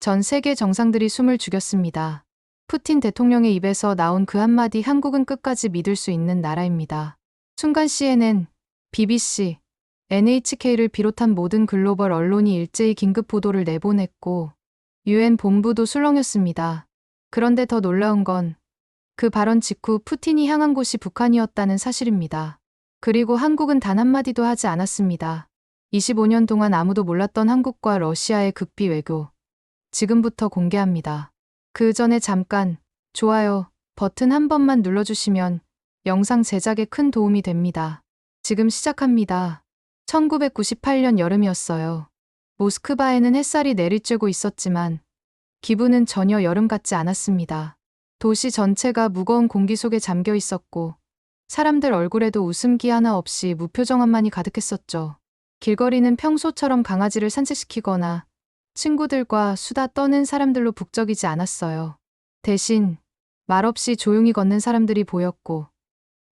전 세계 정상들이 숨을 죽였습니다. 푸틴 대통령의 입에서 나온 그 한마디 한국은 끝까지 믿을 수 있는 나라입니다. 순간 CNN, BBC, NHK를 비롯한 모든 글로벌 언론이 일제히 긴급 보도를 내보냈고 유엔 본부도 술렁였습니다. 그런데 더 놀라운 건 그 발언 직후 푸틴이 향한 곳이 북한이었다는 사실입니다. 그리고 한국은 단 한마디도 하지 않았습니다. 25년 동안 아무도 몰랐던 한국과 러시아의 극비 외교. 지금부터 공개합니다. 그 전에 잠깐 좋아요 버튼 한 번만 눌러주시면 영상 제작에 큰 도움이 됩니다. 지금 시작합니다. 1998년 여름이었어요. 모스크바에는 햇살이 내리쬐고 있었지만 기분은 전혀 여름 같지 않았습니다. 도시 전체가 무거운 공기 속에 잠겨 있었고 사람들 얼굴에도 웃음기 하나 없이 무표정함만이 가득했었죠. 길거리는 평소처럼 강아지를 산책시키거나 친구들과 수다 떠는 사람들로 북적이지 않았어요. 대신 말없이 조용히 걷는 사람들이 보였고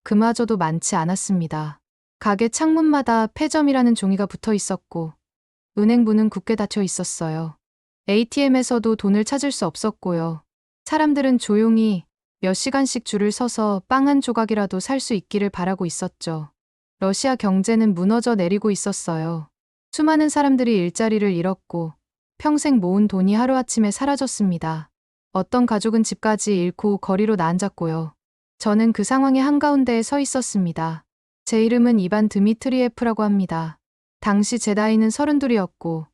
그마저도 많지 않았습니다. 가게 창문마다 폐점이라는 종이가 붙어 있었고 은행 문은 굳게 닫혀 있었어요. ATM에서도 돈을 찾을 수 없었고요. 사람들은 조용히 몇 시간씩 줄을 서서 빵 한 조각이라도 살 수 있기를 바라고 있었죠. 러시아 경제는 무너져 내리고 있었어요. 수많은 사람들이 일자리를 잃었고 평생 모은 돈이 하루아침에 사라졌습니다. 어떤 가족은 집까지 잃고 거리로 나앉았고요. 저는 그 상황의 한가운데에 서 있었습니다. 제 이름은 이반 드미트리에프라고 합니다. 당시 제 나이는 서른둘이었고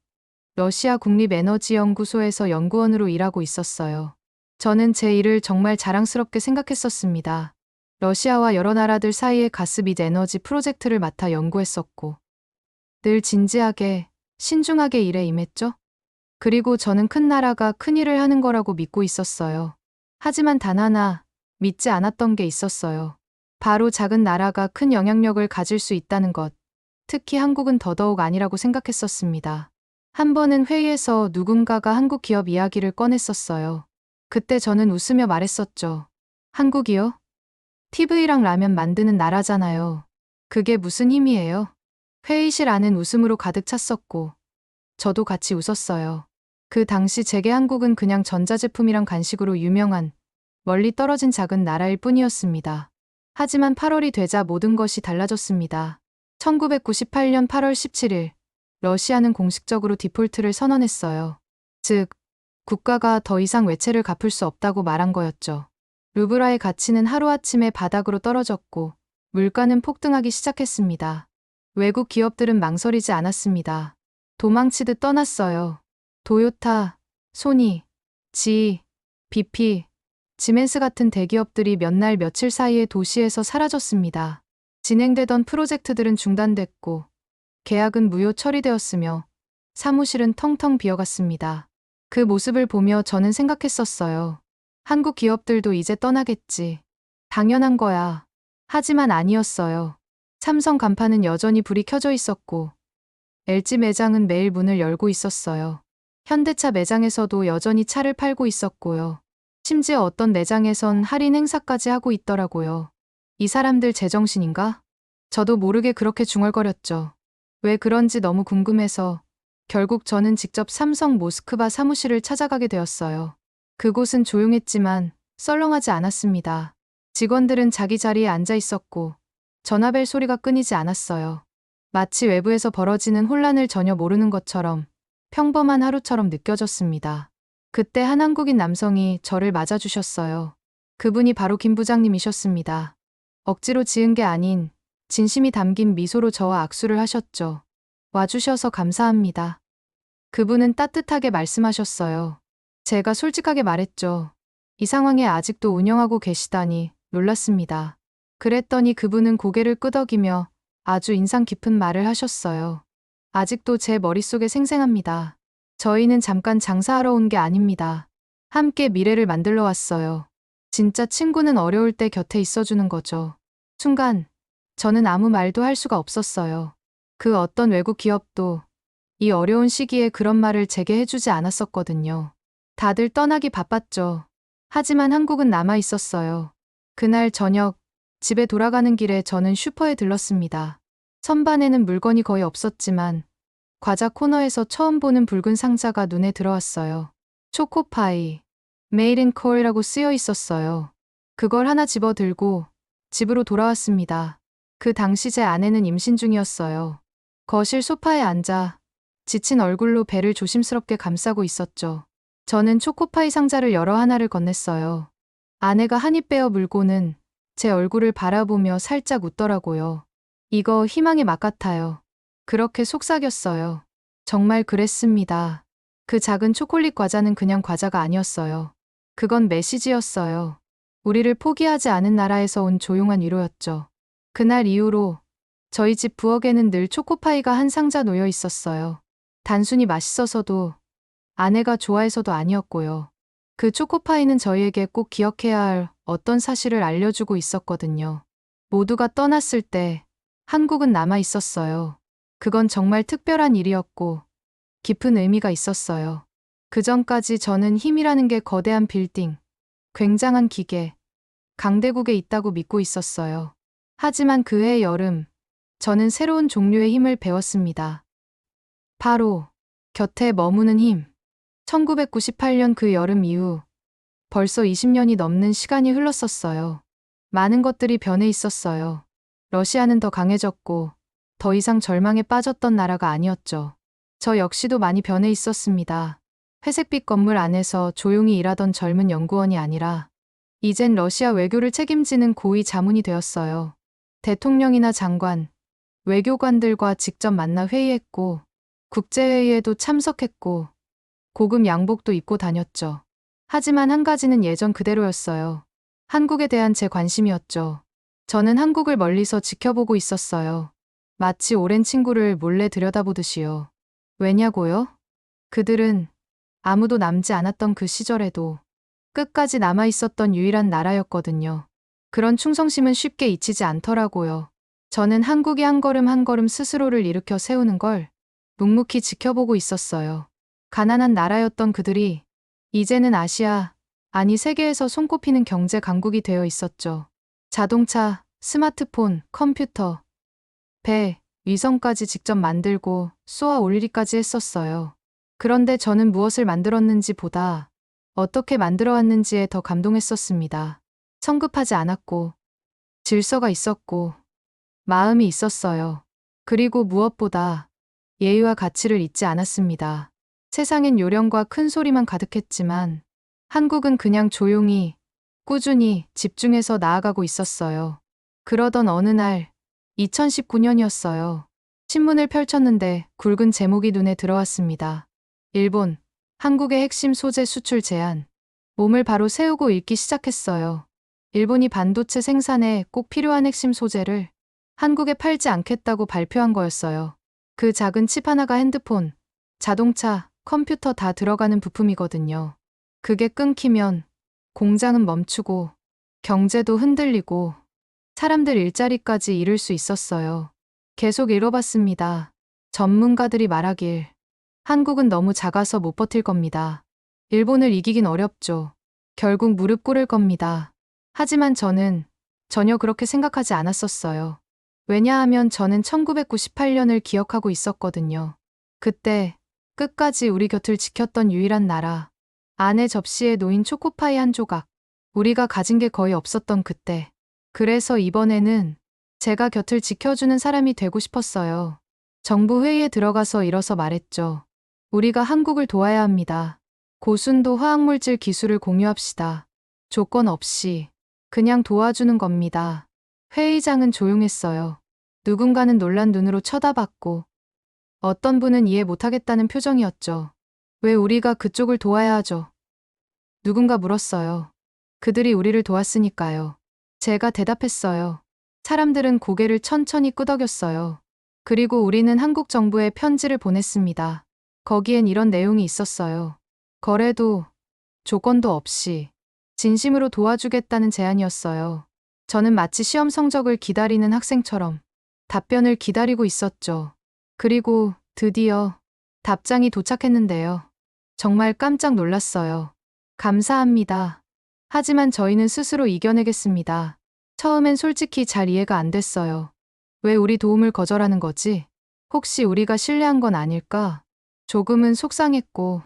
러시아 국립에너지연구소에서 연구원으로 일하고 있었어요. 저는 제 일을 정말 자랑스럽게 생각했었습니다. 러시아와 여러 나라들 사이의 가스 및 에너지 프로젝트를 맡아 연구했었고 늘 진지하게 신중하게 일에 임했죠. 그리고 저는 큰 나라가 큰 일을 하는 거라고 믿고 있었어요. 하지만 단 하나 믿지 않았던 게 있었어요. 바로 작은 나라가 큰 영향력을 가질 수 있다는 것. 특히 한국은 더더욱 아니라고 생각했었습니다. 한 번은 회의에서 누군가가 한국 기업 이야기를 꺼냈었어요. 그때 저는 웃으며 말했었죠. 한국이요? TV랑 라면 만드는 나라잖아요. 그게 무슨 힘이에요? 회의실 안은 웃음으로 가득 찼었고, 저도 같이 웃었어요. 그 당시 제게 한국은 그냥 전자제품이랑 간식으로 유명한 멀리 떨어진 작은 나라일 뿐이었습니다. 하지만 8월이 되자 모든 것이 달라졌습니다. 1998년 8월 17일, 러시아는 공식적으로 디폴트를 선언했어요. 즉, 국가가 더 이상 외채를 갚을 수 없다고 말한 거였죠. 루브라의 가치는 하루아침에 바닥으로 떨어졌고, 물가는 폭등하기 시작했습니다. 외국 기업들은 망설이지 않았습니다. 도망치듯 떠났어요. 도요타, 소니, 지, BP, 지멘스 같은 대기업들이 몇 날 며칠 사이에 도시에서 사라졌습니다. 진행되던 프로젝트들은 중단됐고, 계약은 무효 처리되었으며, 사무실은 텅텅 비어갔습니다. 그 모습을 보며 저는 생각했었어요. 한국 기업들도 이제 떠나겠지. 당연한 거야. 하지만 아니었어요. 삼성 간판은 여전히 불이 켜져 있었고, LG 매장은 매일 문을 열고 있었어요. 현대차 매장에서도 여전히 차를 팔고 있었고요. 심지어 어떤 매장에선 할인 행사까지 하고 있더라고요. 이 사람들 제정신인가? 저도 모르게 그렇게 중얼거렸죠. 왜 그런지 너무 궁금해서 결국 저는 직접 삼성 모스크바 사무실을 찾아가게 되었어요. 그곳은 조용했지만 썰렁하지 않았습니다. 직원들은 자기 자리에 앉아 있었고 전화벨 소리가 끊이지 않았어요. 마치 외부에서 벌어지는 혼란을 전혀 모르는 것처럼 평범한 하루처럼 느껴졌습니다. 그때 한 한국인 남성이 저를 맞아주셨어요. 그분이 바로 김 부장님이셨습니다. 억지로 지은 게 아닌 진심이 담긴 미소로 저와 악수를 하셨죠. 와주셔서 감사합니다. 그분은 따뜻하게 말씀하셨어요. 제가 솔직하게 말했죠. 이 상황에 아직도 운영하고 계시다니 놀랐습니다. 그랬더니 그분은 고개를 끄덕이며 아주 인상 깊은 말을 하셨어요. 아직도 제 머릿속에 생생합니다. 저희는 잠깐 장사하러 온 게 아닙니다. 함께 미래를 만들러 왔어요. 진짜 친구는 어려울 때 곁에 있어주는 거죠. 순간, 저는 아무 말도 할 수가 없었어요. 그 어떤 외국 기업도 이 어려운 시기에 그런 말을 제게 해주지 않았었거든요. 다들 떠나기 바빴죠. 하지만 한국은 남아 있었어요. 그날 저녁, 집에 돌아가는 길에 저는 슈퍼에 들렀습니다. 선반에는 물건이 거의 없었지만 과자 코너에서 처음 보는 붉은 상자가 눈에 들어왔어요. 초코파이, 메이드 인 콜이라고 쓰여 있었어요. 그걸 하나 집어 들고 집으로 돌아왔습니다. 그 당시 제 아내는 임신 중이었어요. 거실 소파에 앉아 지친 얼굴로 배를 조심스럽게 감싸고 있었죠. 저는 초코파이 상자를 열어 하나를 건넸어요. 아내가 한 입 빼어 물고는 제 얼굴을 바라보며 살짝 웃더라고요. 이거 희망의 맛 같아요. 그렇게 속삭였어요. 정말 그랬습니다. 그 작은 초콜릿 과자는 그냥 과자가 아니었어요. 그건 메시지였어요. 우리를 포기하지 않은 나라에서 온 조용한 위로였죠. 그날 이후로 저희 집 부엌에는 늘 초코파이가 한 상자 놓여 있었어요. 단순히 맛있어서도 아내가 좋아해서도 아니었고요. 그 초코파이는 저희에게 꼭 기억해야 할 어떤 사실을 알려주고 있었거든요. 모두가 떠났을 때 한국은 남아 있었어요. 그건 정말 특별한 일이었고 깊은 의미가 있었어요. 그 전까지 저는 힘이라는 게 거대한 빌딩, 굉장한 기계, 강대국에 있다고 믿고 있었어요. 하지만 그해 여름, 저는 새로운 종류의 힘을 배웠습니다. 바로 곁에 머무는 힘. 1998년 그 여름 이후 벌써 20년이 넘는 시간이 흘렀었어요. 많은 것들이 변해 있었어요. 러시아는 더 강해졌고 더 이상 절망에 빠졌던 나라가 아니었죠. 저 역시도 많이 변해 있었습니다. 회색빛 건물 안에서 조용히 일하던 젊은 연구원이 아니라 이젠 러시아 외교를 책임지는 고위 자문이 되었어요. 대통령이나 장관, 외교관들과 직접 만나 회의했고 국제회의에도 참석했고 고급 양복도 입고 다녔죠. 하지만 한 가지는 예전 그대로였어요. 한국에 대한 제 관심이었죠. 저는 한국을 멀리서 지켜보고 있었어요. 마치 오랜 친구를 몰래 들여다보듯이요. 왜냐고요? 그들은 아무도 남지 않았던 그 시절에도 끝까지 남아 있었던 유일한 나라였거든요. 그런 충성심은 쉽게 잊히지 않더라고요. 저는 한국이 한 걸음 한 걸음 스스로를 일으켜 세우는 걸 묵묵히 지켜보고 있었어요. 가난한 나라였던 그들이 이제는 아시아, 아니 세계에서 손꼽히는 경제 강국이 되어 있었죠. 자동차, 스마트폰, 컴퓨터, 배, 위성까지 직접 만들고 쏘아 올리기까지 했었어요. 그런데 저는 무엇을 만들었는지 보다 어떻게 만들어 왔는지에 더 감동했었습니다. 성급하지 않았고, 질서가 있었고, 마음이 있었어요. 그리고 무엇보다 예의와 가치를 잊지 않았습니다. 세상엔 요령과 큰 소리만 가득했지만 한국은 그냥 조용히, 꾸준히 집중해서 나아가고 있었어요. 그러던 어느 날, 2019년이었어요. 신문을 펼쳤는데 굵은 제목이 눈에 들어왔습니다. 일본, 한국의 핵심 소재 수출 제한. 몸을 바로 세우고 읽기 시작했어요. 일본이 반도체 생산에 꼭 필요한 핵심 소재를 한국에 팔지 않겠다고 발표한 거였어요. 그 작은 칩 하나가 핸드폰, 자동차, 컴퓨터 다 들어가는 부품이거든요. 그게 끊기면 공장은 멈추고 경제도 흔들리고 사람들 일자리까지 잃을 수 있었어요. 계속 잃어봤습니다. 전문가들이 말하길 한국은 너무 작아서 못 버틸 겁니다. 일본을 이기긴 어렵죠. 결국 무릎 꿇을 겁니다. 하지만 저는 전혀 그렇게 생각하지 않았었어요. 왜냐하면 저는 1998년을 기억하고 있었거든요. 그때 끝까지 우리 곁을 지켰던 유일한 나라. 아내 접시에 놓인 초코파이 한 조각. 우리가 가진 게 거의 없었던 그때. 그래서 이번에는 제가 곁을 지켜주는 사람이 되고 싶었어요. 정부 회의에 들어가서 일어서 말했죠. 우리가 한국을 도와야 합니다. 고순도 화학물질 기술을 공유합시다. 조건 없이 그냥 도와주는 겁니다. 회의장은 조용했어요. 누군가는 놀란 눈으로 쳐다봤고 어떤 분은 이해 못하겠다는 표정이었죠. 왜 우리가 그쪽을 도와야 하죠? 누군가 물었어요. 그들이 우리를 도왔으니까요. 제가 대답했어요. 사람들은 고개를 천천히 끄덕였어요. 그리고 우리는 한국 정부에 편지를 보냈습니다. 거기엔 이런 내용이 있었어요. 거래도 조건도 없이 진심으로 도와주겠다는 제안이었어요. 저는 마치 시험 성적을 기다리는 학생처럼 답변을 기다리고 있었죠. 그리고 드디어 답장이 도착했는데요. 정말 깜짝 놀랐어요. 감사합니다. 하지만 저희는 스스로 이겨내겠습니다. 처음엔 솔직히 잘 이해가 안 됐어요. 왜 우리 도움을 거절하는 거지? 혹시 우리가 신뢰한 건 아닐까? 조금은 속상했고,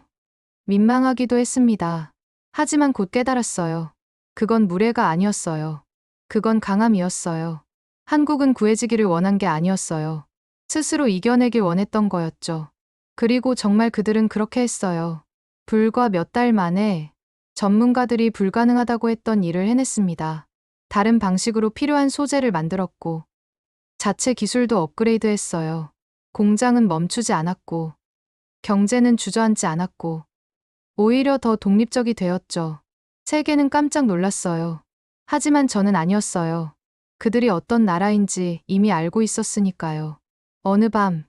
민망하기도 했습니다. 하지만 곧 깨달았어요. 그건 무례가 아니었어요. 그건 강함이었어요. 한국은 구해지기를 원한 게 아니었어요. 스스로 이겨내길 원했던 거였죠. 그리고 정말 그들은 그렇게 했어요. 불과 몇 달 만에 전문가들이 불가능하다고 했던 일을 해냈습니다. 다른 방식으로 필요한 소재를 만들었고, 자체 기술도 업그레이드 했어요. 공장은 멈추지 않았고, 경제는 주저앉지 않았고, 오히려 더 독립적이 되었죠. 세계는 깜짝 놀랐어요. 하지만 저는 아니었어요. 그들이 어떤 나라인지 이미 알고 있었으니까요. 어느 밤,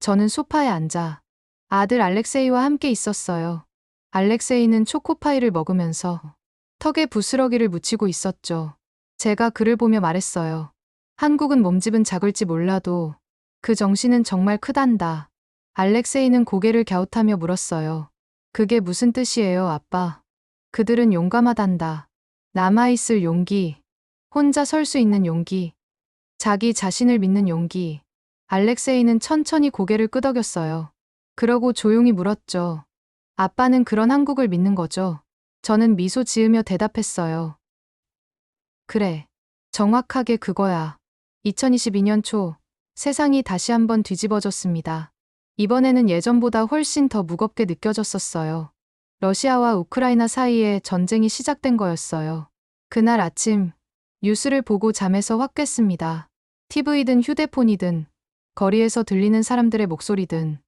저는 소파에 앉아 아들 알렉세이와 함께 있었어요. 알렉세이는 초코파이를 먹으면서 턱에 부스러기를 묻히고 있었죠. 제가 그를 보며 말했어요. 한국은 몸집은 작을지 몰라도 그 정신은 정말 크단다. 알렉세이는 고개를 갸웃하며 물었어요. 그게 무슨 뜻이에요, 아빠? 그들은 용감하단다. 남아있을 용기, 혼자 설 수 있는 용기, 자기 자신을 믿는 용기. 알렉세이는 천천히 고개를 끄덕였어요. 그러고 조용히 물었죠. 아빠는 그런 한국을 믿는 거죠? 저는 미소 지으며 대답했어요. 그래. 정확하게 그거야. 2022년 초, 세상이 다시 한번 뒤집어졌습니다. 이번에는 예전보다 훨씬 더 무겁게 느껴졌었어요. 러시아와 우크라이나 사이에 전쟁이 시작된 거였어요. 그날 아침, 뉴스를 보고 잠에서 확 깼습니다. TV든 휴대폰이든, 거리에서 들리는 사람들의 목소리든,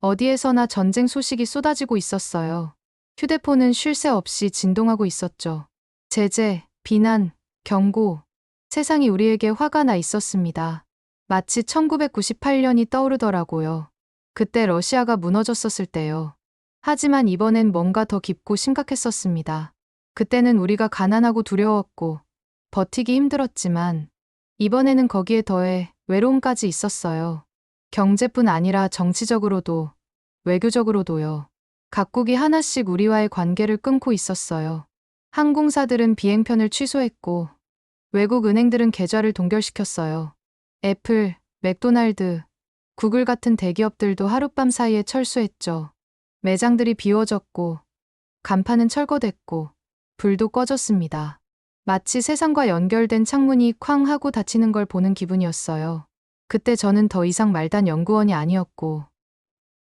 어디에서나 전쟁 소식이 쏟아지고 있었어요. 휴대폰은 쉴 새 없이 진동하고 있었죠. 제재, 비난, 경고, 세상이 우리에게 화가 나 있었습니다. 마치 1998년이 떠오르더라고요. 그때 러시아가 무너졌었을 때요. 하지만 이번엔 뭔가 더 깊고 심각했었습니다. 그때는 우리가 가난하고 두려웠고, 버티기 힘들었지만, 이번에는 거기에 더해 외로움까지 있었어요. 경제뿐 아니라 정치적으로도, 외교적으로도요. 각국이 하나씩 우리와의 관계를 끊고 있었어요. 항공사들은 비행편을 취소했고, 외국 은행들은 계좌를 동결시켰어요. 애플, 맥도날드, 구글 같은 대기업들도 하룻밤 사이에 철수했죠. 매장들이 비워졌고, 간판은 철거됐고, 불도 꺼졌습니다. 마치 세상과 연결된 창문이 쾅 하고 닫히는 걸 보는 기분이었어요. 그때 저는 더 이상 말단 연구원이 아니었고,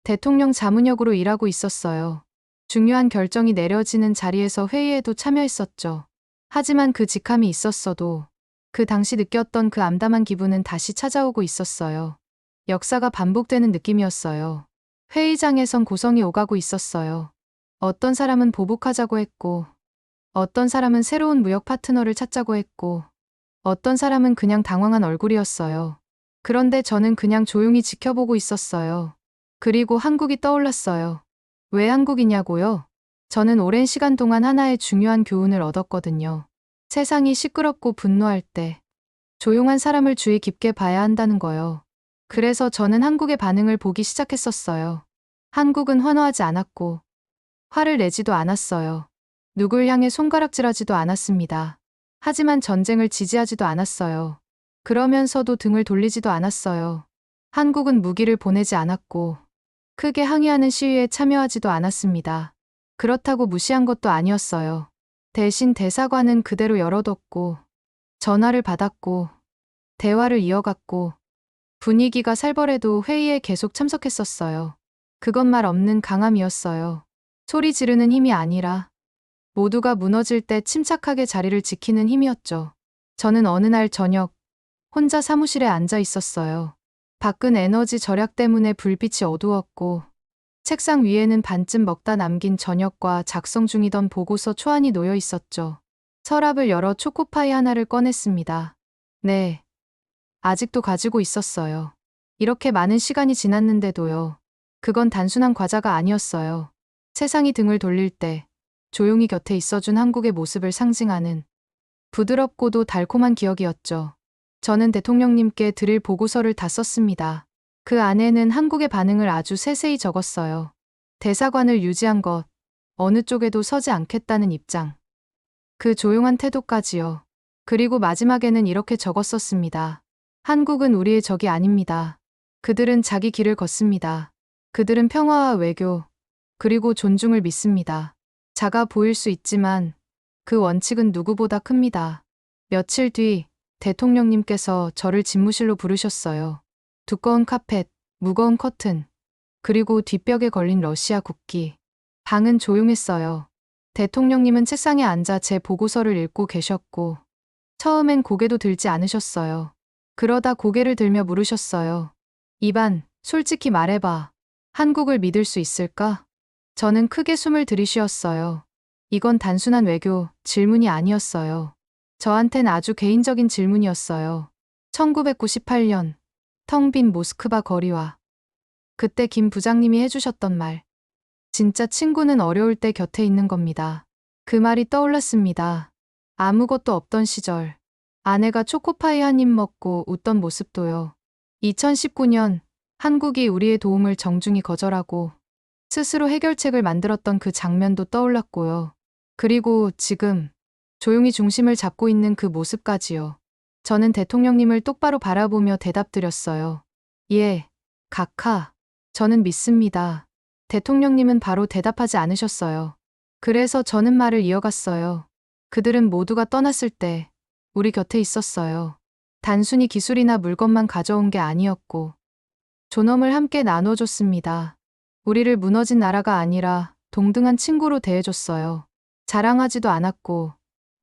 대통령 자문역으로 일하고 있었어요. 중요한 결정이 내려지는 자리에서 회의에도 참여했었죠. 하지만 그 직함이 있었어도 그 당시 느꼈던 그 암담한 기분은 다시 찾아오고 있었어요. 역사가 반복되는 느낌이었어요. 회의장에선 고성이 오가고 있었어요. 어떤 사람은 보복하자고 했고, 어떤 사람은 새로운 무역 파트너를 찾자고 했고, 어떤 사람은 그냥 당황한 얼굴이었어요. 그런데 저는 그냥 조용히 지켜보고 있었어요. 그리고 한국이 떠올랐어요. 왜 한국이냐고요? 저는 오랜 시간 동안 하나의 중요한 교훈을 얻었거든요. 세상이 시끄럽고 분노할 때 조용한 사람을 주의 깊게 봐야 한다는 거요. 그래서 저는 한국의 반응을 보기 시작했었어요. 한국은 환호하지 않았고 화를 내지도 않았어요. 누굴 향해 손가락질하지도 않았습니다. 하지만 전쟁을 지지하지도 않았어요. 그러면서도 등을 돌리지도 않았어요. 한국은 무기를 보내지 않았고 크게 항의하는 시위에 참여하지도 않았습니다. 그렇다고 무시한 것도 아니었어요. 대신 대사관은 그대로 열어뒀고 전화를 받았고 대화를 이어갔고 분위기가 살벌해도 회의에 계속 참석했었어요. 그것 말 없는 강함이었어요. 소리 지르는 힘이 아니라 모두가 무너질 때 침착하게 자리를 지키는 힘이었죠. 저는 어느 날 저녁 혼자 사무실에 앉아 있었어요. 밖은 에너지 절약 때문에 불빛이 어두웠고 책상 위에는 반쯤 먹다 남긴 저녁과 작성 중이던 보고서 초안이 놓여 있었죠. 서랍을 열어 초코파이 하나를 꺼냈습니다. 네. 아직도 가지고 있었어요. 이렇게 많은 시간이 지났는데도요. 그건 단순한 과자가 아니었어요. 세상이 등을 돌릴 때 조용히 곁에 있어준 한국의 모습을 상징하는 부드럽고도 달콤한 기억이었죠. 저는 대통령님께 드릴 보고서를 다 썼습니다. 그 안에는 한국의 반응을 아주 세세히 적었어요. 대사관을 유지한 것, 어느 쪽에도 서지 않겠다는 입장. 그 조용한 태도까지요. 그리고 마지막에는 이렇게 적었었습니다. 한국은 우리의 적이 아닙니다. 그들은 자기 길을 걷습니다. 그들은 평화와 외교, 그리고 존중을 믿습니다. 작아 보일 수 있지만 그 원칙은 누구보다 큽니다. 며칠 뒤 대통령님께서 저를 집무실로 부르셨어요. 두꺼운 카펫, 무거운 커튼, 그리고 뒷벽에 걸린 러시아 국기. 방은 조용했어요. 대통령님은 책상에 앉아 제 보고서를 읽고 계셨고, 처음엔 고개도 들지 않으셨어요. 그러다 고개를 들며 물으셨어요. 이반, 솔직히 말해봐. 한국을 믿을 수 있을까? 저는 크게 숨을 들이쉬었어요. 이건 단순한 외교 질문이 아니었어요. 저한텐 아주 개인적인 질문이었어요. 1998년 텅 빈 모스크바 거리와 그때 김 부장님이 해주셨던 말. 진짜 친구는 어려울 때 곁에 있는 겁니다. 그 말이 떠올랐습니다. 아무것도 없던 시절. 아내가 초코파이 한 입 먹고 웃던 모습도요. 2019년 한국이 우리의 도움을 정중히 거절하고 스스로 해결책을 만들었던 그 장면도 떠올랐고요. 그리고 지금 조용히 중심을 잡고 있는 그 모습까지요. 저는 대통령님을 똑바로 바라보며 대답드렸어요. 예, 각하. 저는 믿습니다. 대통령님은 바로 대답하지 않으셨어요. 그래서 저는 말을 이어갔어요. 그들은 모두가 떠났을 때 우리 곁에 있었어요. 단순히 기술이나 물건만 가져온 게 아니었고 존엄을 함께 나눠줬습니다. 우리를 무너진 나라가 아니라 동등한 친구로 대해줬어요. 자랑하지도 않았고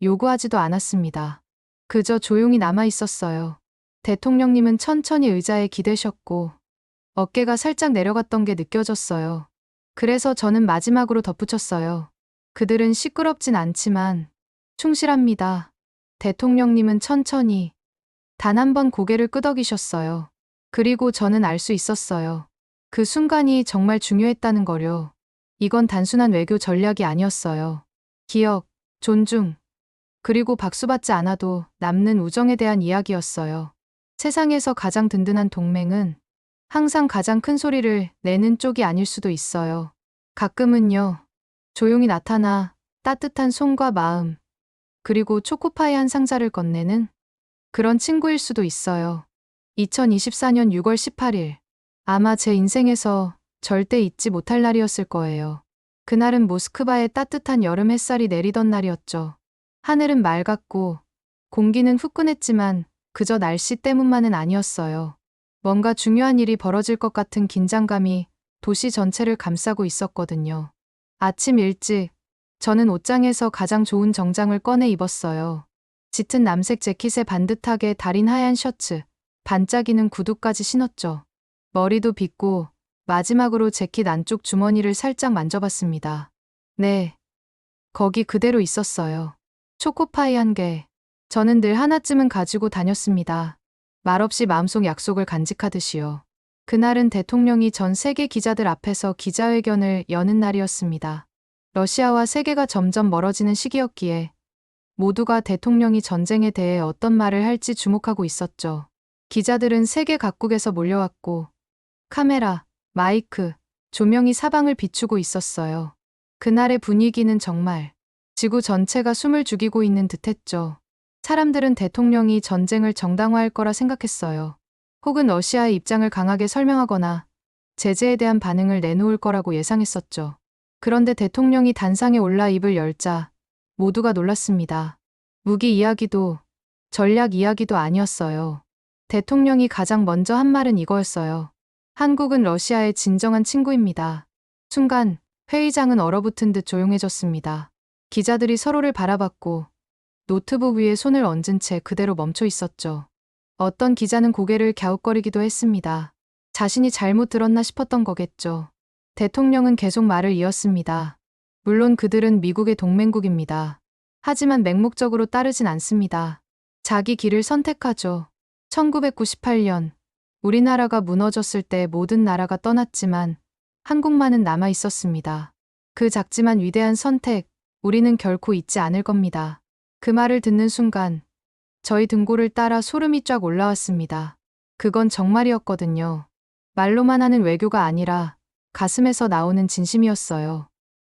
요구하지도 않았습니다. 그저 조용히 남아 있었어요. 대통령님은 천천히 의자에 기대셨고 어깨가 살짝 내려갔던 게 느껴졌어요. 그래서 저는 마지막으로 덧붙였어요. 그들은 시끄럽진 않지만 충실합니다. 대통령님은 천천히 단 한 번 고개를 끄덕이셨어요. 그리고 저는 알 수 있었어요. 그 순간이 정말 중요했다는 거려. 이건 단순한 외교 전략이 아니었어요. 기억, 존중, 그리고 박수받지 않아도 남는 우정에 대한 이야기였어요. 세상에서 가장 든든한 동맹은 항상 가장 큰 소리를 내는 쪽이 아닐 수도 있어요. 가끔은요, 조용히 나타나 따뜻한 손과 마음, 그리고 초코파이 한 상자를 건네는 그런 친구일 수도 있어요. 2024년 6월 18일. 아마 제 인생에서 절대 잊지 못할 날이었을 거예요. 그날은 모스크바에 따뜻한 여름 햇살이 내리던 날이었죠. 하늘은 맑았고 공기는 후끈했지만 그저 날씨 때문만은 아니었어요. 뭔가 중요한 일이 벌어질 것 같은 긴장감이 도시 전체를 감싸고 있었거든요. 아침 일찍 저는 옷장에서 가장 좋은 정장을 꺼내 입었어요. 짙은 남색 재킷에 반듯하게 달인 하얀 셔츠, 반짝이는 구두까지 신었죠. 머리도 빗고 마지막으로 재킷 안쪽 주머니를 살짝 만져봤습니다. 네. 거기 그대로 있었어요. 초코파이 한 개. 저는 늘 하나쯤은 가지고 다녔습니다. 말없이 마음속 약속을 간직하듯이요. 그날은 대통령이 전 세계 기자들 앞에서 기자회견을 여는 날이었습니다. 러시아와 세계가 점점 멀어지는 시기였기에 모두가 대통령이 전쟁에 대해 어떤 말을 할지 주목하고 있었죠. 기자들은 세계 각국에서 몰려왔고 카메라, 마이크, 조명이 사방을 비추고 있었어요. 그날의 분위기는 정말 지구 전체가 숨을 죽이고 있는 듯했죠. 사람들은 대통령이 전쟁을 정당화할 거라 생각했어요. 혹은 러시아의 입장을 강하게 설명하거나 제재에 대한 반응을 내놓을 거라고 예상했었죠. 그런데 대통령이 단상에 올라 입을 열자 모두가 놀랐습니다. 무기 이야기도 전략 이야기도 아니었어요. 대통령이 가장 먼저 한 말은 이거였어요. 한국은 러시아의 진정한 친구입니다. 순간 회의장은 얼어붙은 듯 조용해졌습니다. 기자들이 서로를 바라봤고 노트북 위에 손을 얹은 채 그대로 멈춰 있었죠. 어떤 기자는 고개를 갸웃거리기도 했습니다. 자신이 잘못 들었나 싶었던 거겠죠. 대통령은 계속 말을 이었습니다. 물론 그들은 미국의 동맹국입니다. 하지만 맹목적으로 따르진 않습니다. 자기 길을 선택하죠. 1998년 우리나라가 무너졌을 때 모든 나라가 떠났지만 한국만은 남아 있었습니다. 그 작지만 위대한 선택, 우리는 결코 잊지 않을 겁니다. 그 말을 듣는 순간 저희 등골을 따라 소름이 쫙 올라왔습니다. 그건 정말이었거든요. 말로만 하는 외교가 아니라 가슴에서 나오는 진심이었어요.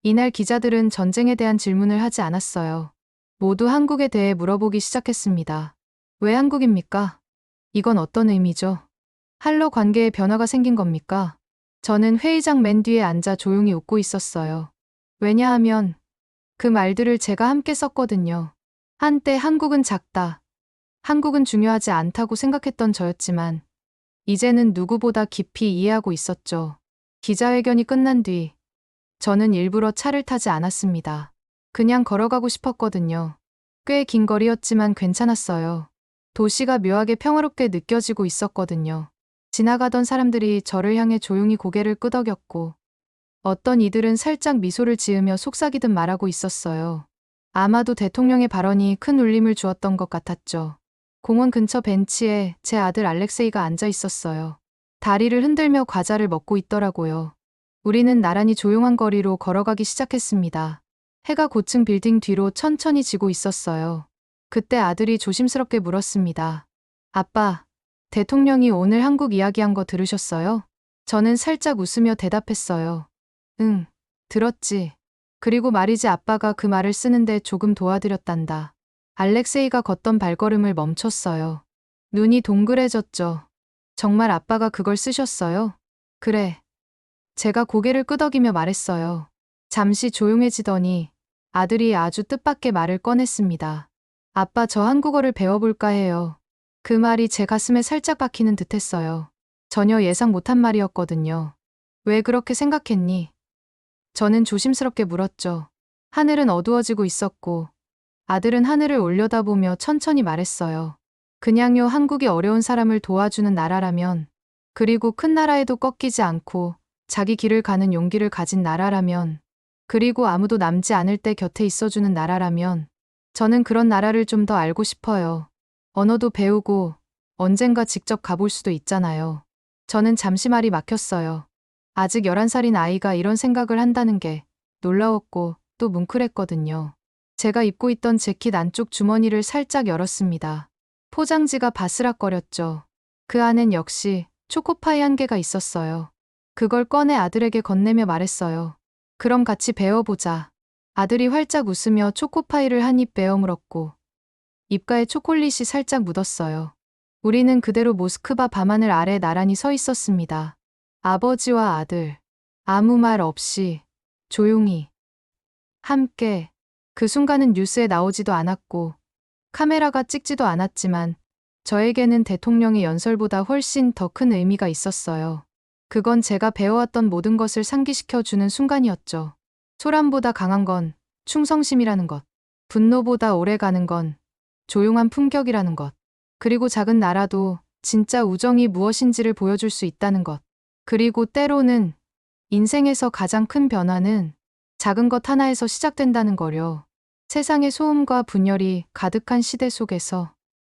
이날 기자들은 전쟁에 대한 질문을 하지 않았어요. 모두 한국에 대해 물어보기 시작했습니다. 왜 한국입니까? 이건 어떤 의미죠? 한러 관계에 변화가 생긴 겁니까? 저는 회의장 맨 뒤에 앉아 조용히 웃고 있었어요. 왜냐하면 그 말들을 제가 함께 썼거든요. 한때 한국은 작다. 한국은 중요하지 않다고 생각했던 저였지만 이제는 누구보다 깊이 이해하고 있었죠. 기자회견이 끝난 뒤 저는 일부러 차를 타지 않았습니다. 그냥 걸어가고 싶었거든요. 꽤 긴 거리였지만 괜찮았어요. 도시가 묘하게 평화롭게 느껴지고 있었거든요. 지나가던 사람들이 저를 향해 조용히 고개를 끄덕였고 어떤 이들은 살짝 미소를 지으며 속삭이듯 말하고 있었어요. 아마도 대통령의 발언이 큰 울림을 주었던 것 같았죠. 공원 근처 벤치에 제 아들 알렉세이가 앉아 있었어요. 다리를 흔들며 과자를 먹고 있더라고요. 우리는 나란히 조용한 거리로 걸어가기 시작했습니다. 해가 고층 빌딩 뒤로 천천히 지고 있었어요. 그때 아들이 조심스럽게 물었습니다. 아빠, 대통령이 오늘 한국 이야기한 거 들으셨어요? 저는 살짝 웃으며 대답했어요. 응, 들었지. 그리고 말이지 아빠가 그 말을 쓰는데 조금 도와드렸단다. 알렉세이가 걷던 발걸음을 멈췄어요. 눈이 동그래졌죠. 정말 아빠가 그걸 쓰셨어요? 그래. 제가 고개를 끄덕이며 말했어요. 잠시 조용해지더니 아들이 아주 뜻밖의 말을 꺼냈습니다. 아빠 저 한국어를 배워볼까 해요. 그 말이 제 가슴에 살짝 박히는 듯 했어요. 전혀 예상 못한 말이었거든요. 왜 그렇게 생각했니? 저는 조심스럽게 물었죠. 하늘은 어두워지고 있었고, 아들은 하늘을 올려다보며 천천히 말했어요. 그냥요 한국이 어려운 사람을 도와주는 나라라면, 그리고 큰 나라에도 꺾이지 않고 자기 길을 가는 용기를 가진 나라라면, 그리고 아무도 남지 않을 때 곁에 있어주는 나라라면, 저는 그런 나라를 좀 더 알고 싶어요. 언어도 배우고 언젠가 직접 가볼 수도 있잖아요. 저는 잠시 말이 막혔어요. 아직 11살인 아이가 이런 생각을 한다는 게 놀라웠고 또 뭉클했거든요. 제가 입고 있던 재킷 안쪽 주머니를 살짝 열었습니다. 포장지가 바스락거렸죠. 그 안엔 역시 초코파이 한 개가 있었어요. 그걸 꺼내 아들에게 건네며 말했어요. 그럼 같이 배워보자. 아들이 활짝 웃으며 초코파이를 한 입 베어 물었고 입가에 초콜릿이 살짝 묻었어요. 우리는 그대로 모스크바 밤하늘 아래 나란히 서 있었습니다. 아버지와 아들. 아무 말 없이 조용히 함께 그 순간은 뉴스에 나오지도 않았고 카메라가 찍지도 않았지만 저에게는 대통령의 연설보다 훨씬 더 큰 의미가 있었어요. 그건 제가 배워왔던 모든 것을 상기시켜 주는 순간이었죠. 소란보다 강한 건 충성심이라는 것. 분노보다 오래 가는 건 조용한 품격이라는 것. 그리고 작은 나라도 진짜 우정이 무엇인지를 보여줄 수 있다는 것. 그리고 때로는 인생에서 가장 큰 변화는 작은 것 하나에서 시작된다는 거려. 세상의 소음과 분열이 가득한 시대 속에서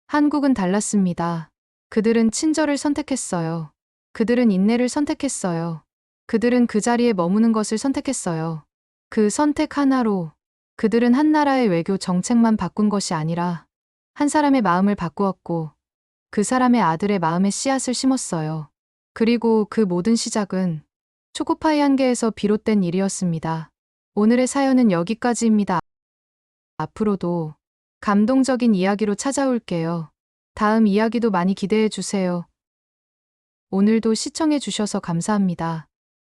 한국은 달랐습니다. 그들은 친절을 선택했어요. 그들은 인내를 선택했어요. 그들은 그 자리에 머무는 것을 선택했어요. 그 선택 하나로 그들은 한 나라의 외교 정책만 바꾼 것이 아니라 한 사람의 마음을 바꾸었고 그 사람의 아들의 마음에 씨앗을 심었어요. 그리고 그 모든 시작은 초코파이 한 개에서 비롯된 일이었습니다. 오늘의 사연은 여기까지입니다. 앞으로도 감동적인 이야기로 찾아올게요. 다음 이야기도 많이 기대해 주세요. 오늘도 시청해 주셔서 감사합니다.